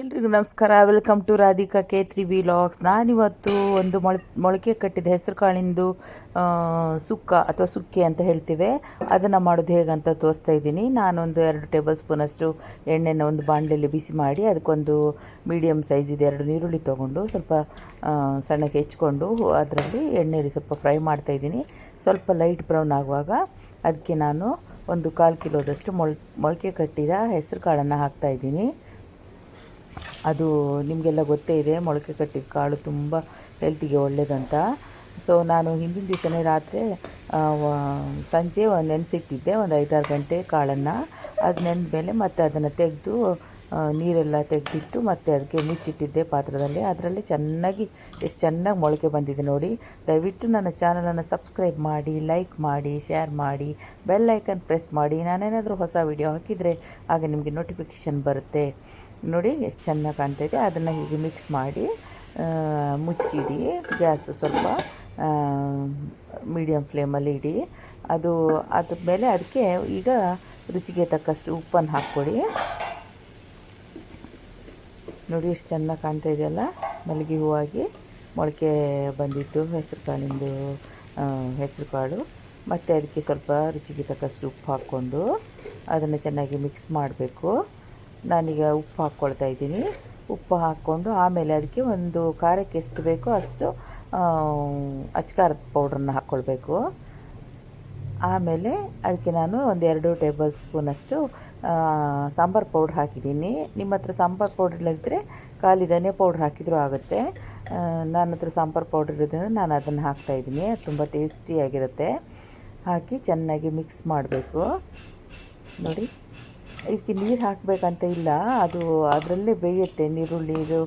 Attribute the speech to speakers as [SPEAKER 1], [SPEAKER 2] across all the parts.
[SPEAKER 1] ಎಲ್ರಿಗೂ ನಮಸ್ಕಾರ. Welcome to Radhika K three logs ನಾನಿವತ್ತು ಒಂದು ಮೊಳ, ಮೊಳಕೆ ಕಟ್ಟಿದ ಹೆಸರು ಕಾಳಿಂದು ಸುಕ್ಕ ಅಥವಾ ಸುಕ್ಕೆ ಅಂತ ಹೇಳ್ತೀವಿ. ಅದನ್ನು ಮಾಡೋದು ಹೇಗಂತ ತೋರಿಸ್ತಾ ಇದ್ದೀನಿ. ನಾನೊಂದು ಎರಡು ಟೇಬಲ್ ಸ್ಪೂನಷ್ಟು ಎಣ್ಣೆನ ಒಂದು ಬಾಣಲೆಯಲ್ಲಿ ಬಿಸಿ ಮಾಡಿ ಅದಕ್ಕೊಂದು ಮೀಡಿಯಮ್ ಸೈಜಿದ ಎರಡು ನೀರುಳ್ಳಿ ತೊಗೊಂಡು ಸ್ವಲ್ಪ ಸಣ್ಣಕ್ಕೆ ಹೆಚ್ಕೊಂಡು ಅದರಲ್ಲಿ ಎಣ್ಣೆಯಲ್ಲಿ ಸ್ವಲ್ಪ ಫ್ರೈ ಮಾಡ್ತಾ ಇದ್ದೀನಿ. ಸ್ವಲ್ಪ ಲೈಟ್ ಬ್ರೌನ್ ಆಗುವಾಗ ಅದಕ್ಕೆ ನಾನು ಒಂದು ಕಾಲು ಕಿಲೋದಷ್ಟು ಮೊಳ, ಮೊಳಕೆ ಕಟ್ಟಿದ ಹೆಸರು ಕಾಳನ್ನು ಹಾಕ್ತಾ ಇದ್ದೀನಿ. ಅದು ನಿಮಗೆಲ್ಲ ಗೊತ್ತೇ ಇದೆ, ಮೊಳಕೆ ಕಟ್ಟಿದ ಕಾಳು ತುಂಬ ಹೆಲ್ತಿಗೆ ಒಳ್ಳೆಯದಂತ ಸೊ ನಾನು ಹಿಂದಿನ ದಿವಸನೇ ರಾತ್ರಿ ಸಂಜೆ ನೆನೆಸಿಟ್ಟಿದ್ದೆ, ಒಂದು ಐದಾರು ಗಂಟೆ ಕಾಳನ್ನು. ಅದು ನೆಂದ ಮೇಲೆ ಮತ್ತೆ ಅದನ್ನು ತೆಗೆದು ನೀರೆಲ್ಲ ತೆಗೆದಿಟ್ಟು ಮತ್ತೆ ಅದಕ್ಕೆ ಮುಚ್ಚಿಟ್ಟಿದ್ದೆ ಪಾತ್ರದಲ್ಲಿ. ಅದರಲ್ಲಿ ಚೆನ್ನಾಗಿ, ಎಷ್ಟು ಚೆನ್ನಾಗಿ ಮೊಳಕೆ ಬಂದಿದೆ ನೋಡಿ. ದಯವಿಟ್ಟು ನನ್ನ ಚಾನಲನ್ನು ಸಬ್ಸ್ಕ್ರೈಬ್ ಮಾಡಿ ಲೈಕ್ ಮಾಡಿ ಶೇರ್ ಮಾಡಿ ಬೆಲ್ ಐಕನ್ ಪ್ರೆಸ್ ಮಾಡಿ. ನಾನೇನಾದರೂ ಹೊಸ ವಿಡಿಯೋ ಹಾಕಿದರೆ ಆಗ ನಿಮಗೆ ನೋಟಿಫಿಕೇಷನ್ ಬರುತ್ತೆ. ನೋಡಿ ಎಷ್ಟು ಚೆನ್ನಾಗಿ ಕಾಣ್ತಾಯಿದೆ ಅದನ್ನು ಹೀಗೆ ಮಿಕ್ಸ್ ಮಾಡಿ ಮುಚ್ಚಿಡಿ, ಗ್ಯಾಸ್ ಸ್ವಲ್ಪ ಮೀಡಿಯಮ್ ಫ್ಲೇಮಲ್ಲಿ ಇಡಿ. ಅದು ಅದ್ರ ಮೇಲೆ ಅದಕ್ಕೆ ಈಗ ರುಚಿಗೆ ತಕ್ಕಷ್ಟು ಉಪ್ಪನ್ನು ಹಾಕ್ಕೊಡಿ. ನೋಡಿ ಎಷ್ಟು ಚೆನ್ನಾಗಿ ಕಾಣ್ತಾ ಇದೆಯಲ್ಲ, ಮಲ್ಲಿಗೆ ಹೂವಾಗಿ ಮೊಳಕೆ ಬಂದಿತ್ತು ಹೆಸರು ಕಾಳಿಂದು ಹೆಸರು ಮತ್ತು ಅದಕ್ಕೆ ಸ್ವಲ್ಪ ರುಚಿಗೆ ತಕ್ಕಷ್ಟು ಉಪ್ಪು ಹಾಕ್ಕೊಂಡು ಅದನ್ನು ಚೆನ್ನಾಗಿ ಮಿಕ್ಸ್ ಮಾಡಬೇಕು. ನಾನೀಗ ಉಪ್ಪು ಹಾಕ್ಕೊಳ್ತಾ ಇದ್ದೀನಿ. ಉಪ್ಪು ಹಾಕ್ಕೊಂಡು ಆಮೇಲೆ ಅದಕ್ಕೆ ಒಂದು ಖಾರಕ್ಕೆ ಎಷ್ಟು ಬೇಕೋ ಅಷ್ಟು ಅಚ್ಕಾರದ ಪೌಡ್ರನ್ನ ಹಾಕ್ಕೊಳ್ಬೇಕು. ಆಮೇಲೆ ಅದಕ್ಕೆ ನಾನು ಒಂದು ಎರಡು ಟೇಬಲ್ ಸ್ಪೂನಷ್ಟು ಸಾಂಬಾರು ಪೌಡ್ರ್ ಹಾಕಿದ್ದೀನಿ. ನಿಮ್ಮ ಹತ್ರ ಸಾಂಬಾರು ಪೌಡ್ರ್ ಇಲ್ಲದಿದ್ದರೆ ಖಾಲಿ ಧನಿಯಾ ಪೌಡ್ರ್ ಹಾಕಿದರೂ ಆಗುತ್ತೆ. ನನ್ನ ಹತ್ರ ಸಾಂಬಾರು ಪೌಡ್ರ್ ಇರೋದ್ರಿಂದ ನಾನು ಅದನ್ನು ಹಾಕ್ತಾಯಿದ್ದೀನಿ ತುಂಬ ಟೇಸ್ಟಿಯಾಗಿರುತ್ತೆ ಹಾಕಿ ಚೆನ್ನಾಗಿ ಮಿಕ್ಸ್ ಮಾಡಬೇಕು. ನೋಡಿ. ಇದಕ್ಕೆ ನೀರು ಹಾಕಬೇಕಂತ ಇಲ್ಲ. ಅದು ಅದರಲ್ಲೇ ಬೇಯುತ್ತೆ ನೀರುಳ್ಳಿ, ಇದು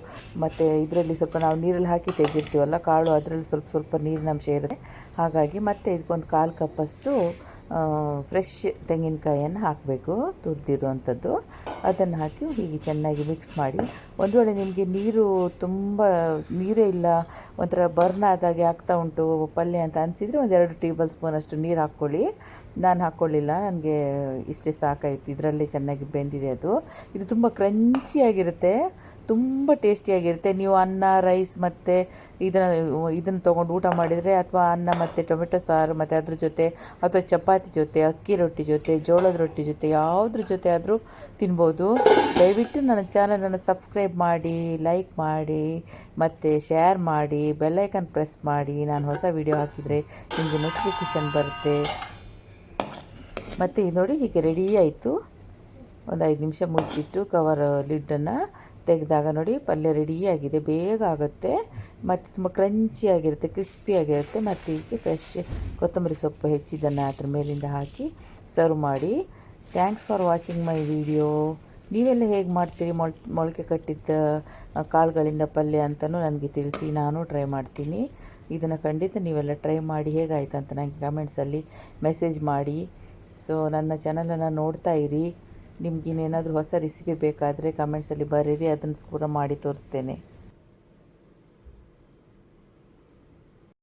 [SPEAKER 1] ಮತ್ತು ಇದರಲ್ಲಿ ಸ್ವಲ್ಪ ನಾವು ನೀರಲ್ಲಿ ಹಾಕಿ ತೆಗೆದಿರ್ತೀವಲ್ಲ, ಕಾಳು ಅದರಲ್ಲಿ ಸ್ವಲ್ಪ ಸ್ವಲ್ಪ ನೀರಿನಂಶ ಇರುತ್ತೆ. ಹಾಗಾಗಿ ಮತ್ತೆ ಇದಕ್ಕೊಂದು ಕಾಲು ಕಪ್ಪಷ್ಟು ಫ್ರೆಶ್ ತೆಂಗಿನಕಾಯಿಯನ್ನು ಹಾಕಬೇಕು, ತುರಿದಿರುವಂಥದ್ದು. ಅದನ್ನು ಹಾಕಿ ಹೀಗೆ ಚೆನ್ನಾಗಿ ಮಿಕ್ಸ್ ಮಾಡಿ. ಒಂದು ವೇಳೆ ನಿಮಗೆ ನೀರು ತುಂಬ, ನೀರೇ ಇಲ್ಲ, ಒಂಥರ ಬರ್ನ್ ಆದಾಗೆ ಆಗ್ತಾ ಉಂಟು ಪಲ್ಯ ಅಂತ ಅನಿಸಿದರೆ ಒಂದೆರಡು ಟೇಬಲ್ ಸ್ಪೂನಷ್ಟು ನೀರು ಹಾಕ್ಕೊಳ್ಳಿ. ನಾನು ಹಾಕ್ಕೊಳ್ಳಿಲ್ಲ, ನನಗೆ ಇಷ್ಟೇ ಸಾಕಾಯಿತು. ಇದರಲ್ಲೇ ಚೆನ್ನಾಗಿ ಬೆಂದಿದೆ ಅದು. ಇದು ತುಂಬ ಕ್ರಂಚಿಯಾಗಿರುತ್ತೆ ತುಂಬ ಟೇಸ್ಟಿಯಾಗಿರುತ್ತೆ ನೀವು ಅನ್ನ ರೈಸ್ ಮತ್ತು ಇದನ್ನು ಇದನ್ನು ತೊಗೊಂಡು ಊಟ ಮಾಡಿದರೆ ಅಥವಾ ಅನ್ನ ಮತ್ತು ಟೊಮೆಟೊ ಸಾರು ಮತ್ತು ಅದ್ರ ಜೊತೆ ಅಥವಾ ಚಪಾತಿ ಜೊತೆ, ಅಕ್ಕಿ ರೊಟ್ಟಿ ಜೊತೆ, ಜೋಳದ ರೊಟ್ಟಿ ಜೊತೆ, ಯಾವುದ್ರ ಜೊತೆ ಆದರೂ ತಿನ್ಬೋದು. ದಯವಿಟ್ಟು ನನ್ನ ಚಾನಲನ್ನು ಸಬ್ಸ್ಕ್ರೈಬ್ ಮಾಡಿ ಲೈಕ್ ಮಾಡಿ, ಮತ್ತು ಶೇರ್ ಮಾಡಿ ಬೆಲ್ಲೈಕನ್ ಪ್ರೆಸ್ ಮಾಡಿ. ನಾನು ಹೊಸ ವಿಡಿಯೋ ಹಾಕಿದರೆ ನಿಮಗೆ ನೋಟಿಫಿಕೇಷನ್ ಬರುತ್ತೆ. ಮತ್ತು ಇದು ನೋಡಿ, ಹೀಗೆ ರೆಡಿ ಆಯಿತು. ಒಂದು ಐದು ನಿಮಿಷ ಮುಚ್ಚಿಟ್ಟು ಕವರ್ ಲಿಡ್ಡನ್ನು ತೆಗೆದಾಗ ನೋಡಿ ಪಲ್ಯ ರೆಡಿಯಾಗಿದೆ ಬೇಗ ಆಗುತ್ತೆ. ಮತ್ತು ತುಂಬ ಕ್ರಂಚಿಯಾಗಿರುತ್ತೆ ಕ್ರಿಸ್ಪಿಯಾಗಿರುತ್ತೆ ಮತ್ತು ಇದಕ್ಕೆ ಫ್ರೆಶ್ ಕೊತ್ತಂಬರಿ ಸೊಪ್ಪು ಹೆಚ್ಚಿದ್ದನ್ನು ಅದ್ರ ಮೇಲಿಂದ ಹಾಕಿ ಸರ್ವ್ ಮಾಡಿ. Thanks for watching my video ನೀವೆಲ್ಲ ಹೇಗೆ ಮಾಡ್ತೀರಿ? ಮೊಳ್, ಮೊಳಕೆ ಕಟ್ಟಿದ್ದ ಕಾಳುಗಳಿಂದ ಪಲ್ಯ ಅಂತಲೂ ನನಗೆ ತಿಳಿಸಿ, ನಾನು ಟ್ರೈ ಮಾಡ್ತೀನಿ. ಇದನ್ನು ಖಂಡಿತ ನೀವೆಲ್ಲ ಟ್ರೈ ಮಾಡಿ ಹೇಗಾಯ್ತು ಅಂತ ನನಗೆ ಕಮೆಂಟ್ಸಲ್ಲಿ ಮೆಸೇಜ್ ಮಾಡಿ. ಸೊ ನನ್ನ ಚಾನಲನ್ನು ನೋಡ್ತಾ ಇರಿ. ನಿಮ್ಗೆ ಇನ್ನೇನಾದರೂ ಹೊಸ ರೆಸಿಪಿ ಬೇಕಾದರೆ ಕಮೆಂಟ್ಸಲ್ಲಿ ಬರೀರಿ ಅದನ್ನು ಕೂಡ ಮಾಡಿ ತೋರಿಸ್ತೇನೆ.